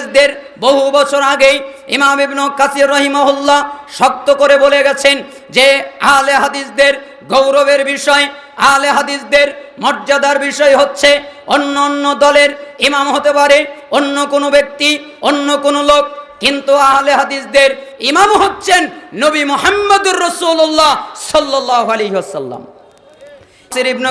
ইংরেজদের বহু বছর আগেই ইমাম ইবনু কাসির রহিমাহুল্লাহ শক্ত করে বলে গেছেন যে আহলে হাদিসদের গৌরবের বিষয়, আহলে হাদিসদের মর্যাদার বিষয় হচ্ছে অন্য অন্য দলের ইমাম হতে পারে, অন্য কোনো ব্যক্তি, অন্য কোনো লোক। কিন্তু আহলে হাদিসদের ইমাম হচ্ছেন নবী মোহাম্মদুর রসুল্লাহ সাল্লাহ আলী আসাল্লাম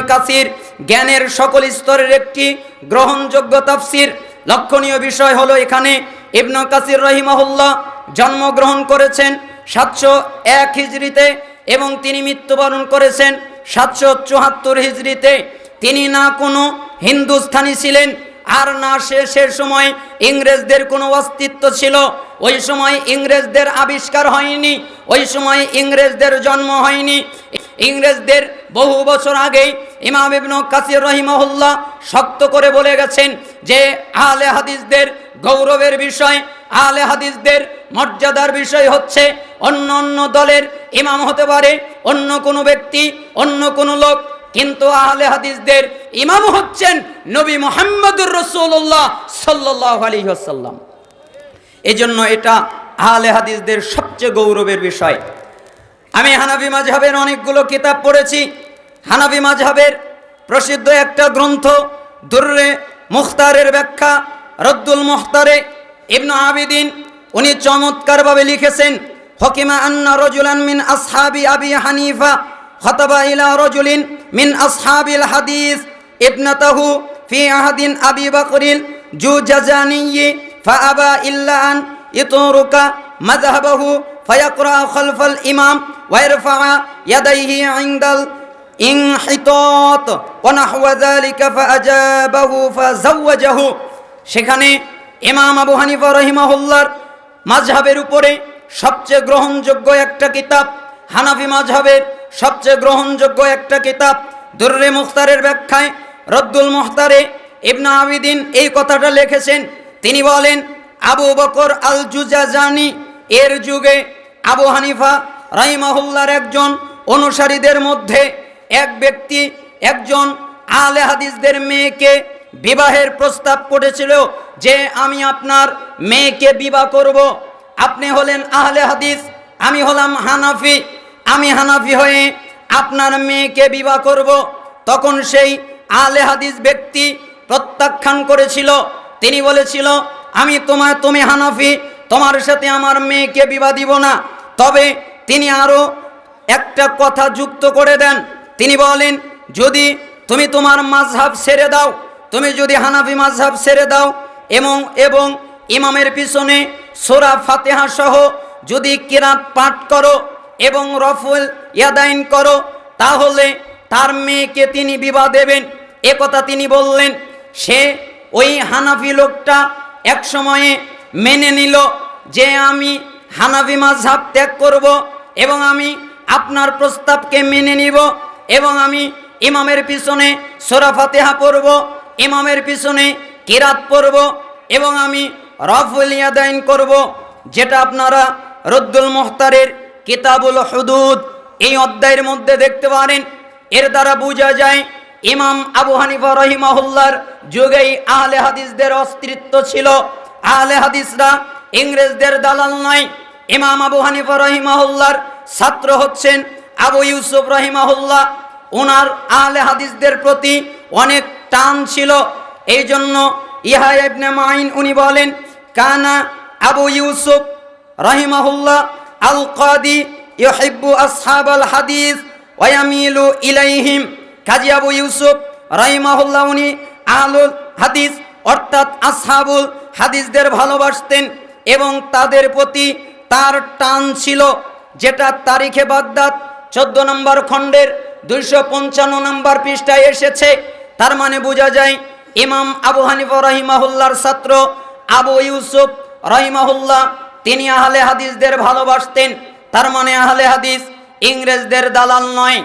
কাসির জ্ঞানের সকল স্তরের একটি গ্রহণযোগ্য তাফসির লক্ষণীয় বিষয় হলো এখানে ইবনে কাসির রহিমাহুল্লাহ জন্মগ্রহণ করেছেন সাতশো এক হিজড়িতে এবং তিনি মৃত্যুবরণ করেছেন সাতশো চুয়াত্তর হিজড়িতে তিনি না কোনো হিন্দুস্থানি ছিলেন আর না সে সময় ইংরেজদের কোনো অস্তিত্ব ছিল। ওই সময় ইংরেজদের আবিষ্কার হয়নি, ওই সময় ইংরেজদের জন্ম হয়নি। ইংরেজদের বহু বছর আগেই ইমাম ইবনু কাসির রহিমহুল্লাহ শক্ত করে বলে গেছেন যে আহলে হাদিসদের গৌরবের বিষয়, আহলে হাদিসদের মর্যাদার বিষয় হচ্ছে অন্য অন্য দলের ইমাম হতে পারে, অন্য কোনো ব্যক্তি, অন্য কোনো লোক। কিন্তু আহলে হাদিসদের ইমাম হচ্ছেন নবী মোহাম্মদুর রসুল্লাহ সাল্লাহ আলী আসাল্লাম এই জন্য এটা আহলে হাদিসদের সবচেয়ে গৌরবের বিষয়। আমি হানাবি মাঝহাবের অনেকগুলো কিতাব পড়েছি হানাবি মাঝহাবের প্রসিদ্ধ একটা গ্রন্থ দুর্রে মুখতারের ব্যাখ্যা, রদ্দুল মুখতারে ইবনু আবিদিন, উনি চমৎকারভাবে লিখেছেন, হকিমা আন্না রজুলান মিন আসহাবি আবি হানিফা হতবা ইলা রজুলিন মিন আসহাবিল হাদিস, ইবনাতাহু ফি আহাদিন আবি বাকরিল জু জাজানি ফাআবা ইল্লা আন ইতরুকা মাযহাবাহু ফায়াকরা খলফাল ইমাম ওয়ারফা ইয়াদাইহি ইনদাল ইনহিতাত ওয়া ফাআজাবাহু ফাযাওয়াজাহু। সেখানে ইমাম আবু হানিফা রহিমাহুল্লার মাঝহাবের উপরে সবচেয়ে গ্রহণযোগ্য একটা কিতাব, হানাফি মাঝহাবের সবচেয়ে গ্রহণযোগ্য একটা কিতাব, দুর্রে মুখতারের ব্যাখ্যায় রদ্দুল মুখতারে ইবনা আবিদিন এই কথাটা লিখেছেন। তিনি বলেন, আবু বকর আল জুজাজানি এর যুগে আবু হানিফা রাইমাহুল্লার একজন অনুসারীদের মধ্যে এক ব্যক্তি, একজন আলে হাদিসদের মেয়েকে বিবাহের প্রস্তাব করেছিল যে, আমি আপনার মেয়েকে বিবাহ করব। আপনি হলেন আহলে হাদিস, আমি হলাম হানাফি, আমি হানাফি হয়ে আপনার মেয়েকে বিবাহ করব। তখন সেই আলে হাদিস ব্যক্তি প্রত্যাখ্যান করেছিল। তিনি বলেছিল, আমি তোমার তুমি হানাফি, তোমার সাথে আমার মেয়েকে বিবাহ দিব না। তবে তিনি আরও একটা কথা যুক্ত করে দেন তিনি বলেন, যদি তুমি তোমার মাঝহাব ছেড়ে দাও, তুমি যদি হানাফি মাঝহাব ছেড়ে দাও এবং এবং ইমামের পিছনে সোরা ফাতেহা সহ যদি কিরাত পাঠ করো এবং রফুল ইয়াদাইন করো, তাহলে তার মেয়েকে তিনি বিবাহ দেবেন। একথা তিনি বললেন। সে ওই হানাফি লোকটা এক সময়ে মেনে নিল যে আমি হানাফি মাঝহাব ত্যাগ করব এবং আমি আপনার প্রস্তাবকে মেনে নিব। এবং আমি ইমামের পিছনে সোরা ফাতেহা পড়ব, ইমামের পিছনে কিরাত পড়ব এবং আমি রফুল ইয়াদাইন করব, যেটা আপনারা রদ্দুল মোহতারের কিতাবুল হুদুদ এই অধ্যায়ের মধ্যে দেখতে পারেন। এর দ্বারা বোঝা যায়, ইমাম আবু হানিফা রহিমাহুল্লার যুগেই আহলে হাদিসদের অস্তিত্ব ছিল। আহলে হাদিসরা ইংরেজদের দালাল নয়। ইমাম আবু হানিফা রহিমাহুল্লার ছাত্র হচ্ছেন আবু ইউসুফ রহিমাহুল্লাহ ওনার আহলে হাদিসদের প্রতি অনেক টান ছিল। এই জন্য ইহা ইবনে মাইন উনি বলেন, কানা আবু ইউসুফ রহিমাহুল্লাহ আল কাদি ইউহিব্বু আসহাবাল হাদিস ওয়ায়ামিলু ইলাইহিম। কাজী আবু ইউসুফ রহিমাহুল্লাহ উনি আহলুল হাদিস অর্থাৎ আসহাবুল হাদিসদের ভালোবাসতেন এবং তাদের প্রতি তার টান ছিল, যেটা তারিখে বাগদাদ চোদ্দ নম্বর খণ্ডের দুইশো পঞ্চান্ন নম্বর পৃষ্ঠায় এসেছে। তার মানে বোঝা যায় ইমাম আবু হানিফ রহিমাহুল্লার ছাত্র আবু ইউসুফ রহিমাহুল্লাহ, তিনি আহলে হাদিসদের ভালোবাসতেন। তার মানে আহলে হাদিস ইংরেজদের দালাল নয়।